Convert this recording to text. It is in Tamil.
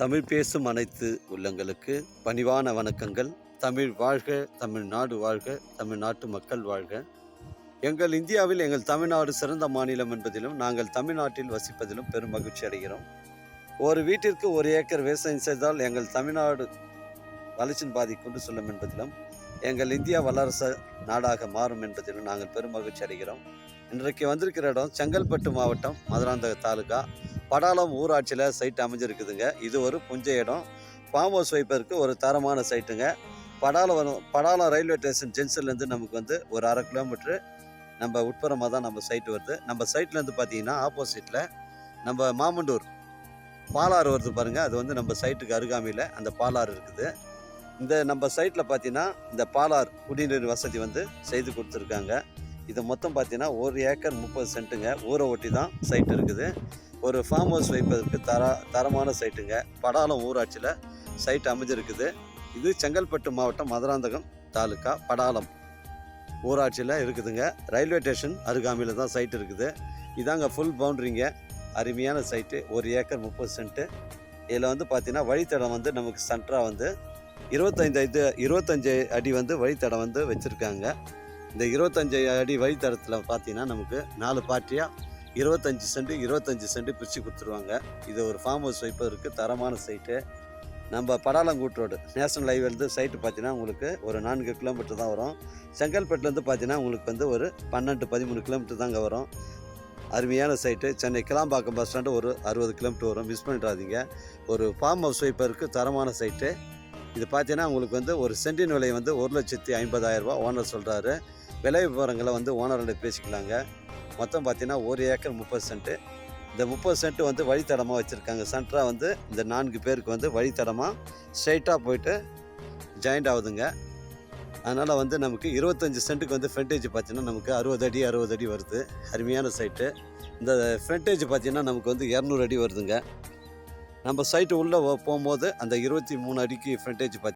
தமிழ் பேசும் அனைத்து உள்ளங்களுக்கு பணிவான வணக்கங்கள். தமிழ் வாழ்க தமிழ்நாடு வாழ்க தமிழ்நாட்டு மக்கள் வாழ்க. எங்கள் இந்தியாவில் எங்கள் தமிழ்நாடு சிறந்த மாநிலம் என்பதிலும் நாங்கள் தமிழ்நாட்டில் வசிப்பதிலும் பெரும் மகிழ்ச்சி அடைகிறோம். ஒரு வீட்டிற்கு ஒரு ஏக்கர் விவசாயம் செய்தால் எங்கள் தமிழ்நாடு வளர்ச்சியின் பாதி கொண்டு செல்லும் என்பதிலும் எங்கள் இந்தியா வல்லரசு நாடாக மாறும் என்பதிலும் நாங்கள் பெரும் மகிழ்ச்சி அடைகிறோம். இன்றைக்கு வந்திருக்கிற இடம் செங்கல்பட்டு மாவட்டம் மதுராந்தக தாலுகா. படாலம் ஊராட்சியில் சைட் அமைஞ்சிருக்குதுங்க. இது ஒரு புஞ்ச இடம். ஃபார்ம் ஹவுஸ் வைப்பதற்கு ஒரு தரமான சைட்டுங்க. படாலம் வரும் படாலம் ரயில்வே ஸ்டேஷன் ஜென்ஷன்லேருந்து நமக்கு வந்து ஒரு அரை கிலோமீட்ரு நம்ம உட்புறமாக தான் நம்ம சைட்டு வருது. நம்ம சைட்லேருந்து பார்த்தீங்கன்னா ஆப்போசிட்டில் நம்ம மாமண்டூர் பாலாறு வருது பாருங்கள் அது வந்து நம்ம சைட்டுக்கு அருகாமையில் அந்த பாலாறு இருக்குது. இந்த நம்ம சைட்டில் பார்த்தீங்கன்னா இந்த பாலார் குடிநீர் வசதி வந்து செய்து கொடுத்துருக்காங்க. இது மொத்தம் பார்த்தீங்கன்னா ஒரு ஏக்கர் முப்பது சென்ட்டுங்க. ஊரை ஒட்டி தான் சைட் இருக்குது. ஒரு ஃபார்ம் ஹவுஸ் வைப்பதற்கு தர தரமான சைட்டுங்க படாலம் ஊராட்சியில் சைட் அமைஞ்சிருக்குது. இது செங்கல்பட்டு மாவட்டம் மதுராந்தகம் தாலுக்கா படாலம் ஊராட்சியில் இருக்குதுங்க. ரயில்வே ஸ்டேஷன் அருகாமையில் தான் சைட் இருக்குது. இதாங்க ஃபுல் பவுண்ட்ரிங்க அருமையான சைட்டு ஒரு ஏக்கர் முப்பது சென்ட்டு இதில் வந்து பார்த்தீங்கன்னா வழித்தடம் வந்து நமக்கு சென்டராக வந்து இருபத்தஞ்சு இது இருபத்தஞ்சு அடி வந்து வழித்தடம் வந்து வச்சுருக்காங்க. இந்த இருபத்தஞ்சு அடி வழித்தடத்தில் பார்த்தீங்கன்னா நமக்கு நாலு பார்ட்டியாக இருபத்தஞ்சி சென்ட் இருபத்தஞ்சி சென்ட் பிரித்து கொடுத்துருவாங்க. இது ஒரு ஃபார்ம் ஹவுஸ் வைப்பதற்கு தரமான சைட்டு நம்ம படாலங்கூட் ரோடு நேஷனல் ஹைவேலேருந்து சைட்டு பார்த்தீங்கன்னா உங்களுக்கு ஒரு நான்கு கிலோமீட்டர் தான் வரும். செங்கல்பட்டுலேருந்து பார்த்தீங்கன்னா உங்களுக்கு வந்து ஒரு பன்னெண்டு பதிமூணு கிலோமீட்டர் தாங்க வரும். அருமையான site Chennai Kilambakkam bus stand ஒரு அறுபது கிலோமீட்டர் வரும். மிஸ் பண்ணிடாதீங்க. ஒரு ஃபார்ம் ஹவுஸ் வைப்பருக்கு தரமான சைட்டு இது பார்த்தீங்கன்னா உங்களுக்கு வந்து ஒரு சென்டின் விலை வந்து ஒரு லட்சத்தி ஐம்பதாயிரரூபா ஓனர் சொல்கிறாரு விலை விவரங்களை வந்து ஓனர்கிட்ட பேசிக்கலாங்க. மொத்தம் பார்த்தீங்கன்னா ஒரு ஏக்கர் முப்பது சென்ட்டு இந்த முப்பது சென்ட் வந்து வழித்தடமாக வச்சுருக்காங்க. சென்டராக வந்து இந்த நான்கு பேருக்கு வந்து வழித்தடமாக ஸ்ட்ரைட்டாக போயிட்டு ஜாயிண்ட் ஆகுதுங்க. அதனால் வந்து நமக்கு இருபத்தஞ்சி சென்ட்டுக்கு வந்து ஃப்ரண்டேஜ் பார்த்தீங்கன்னா நமக்கு அறுபது அடி அறுபது அடி வருது. அருமையான சைட்டு இந்த ஃப்ரண்டேஜ் பார்த்தீங்கன்னா நமக்கு வந்து இரநூறு அடி வருதுங்க. நம்ம சைட்டு உள்ளே போகும்போது அந்த இருபத்தி மூணு அடிக்கு ஃப்ரண்டேஜ் பார்த்தி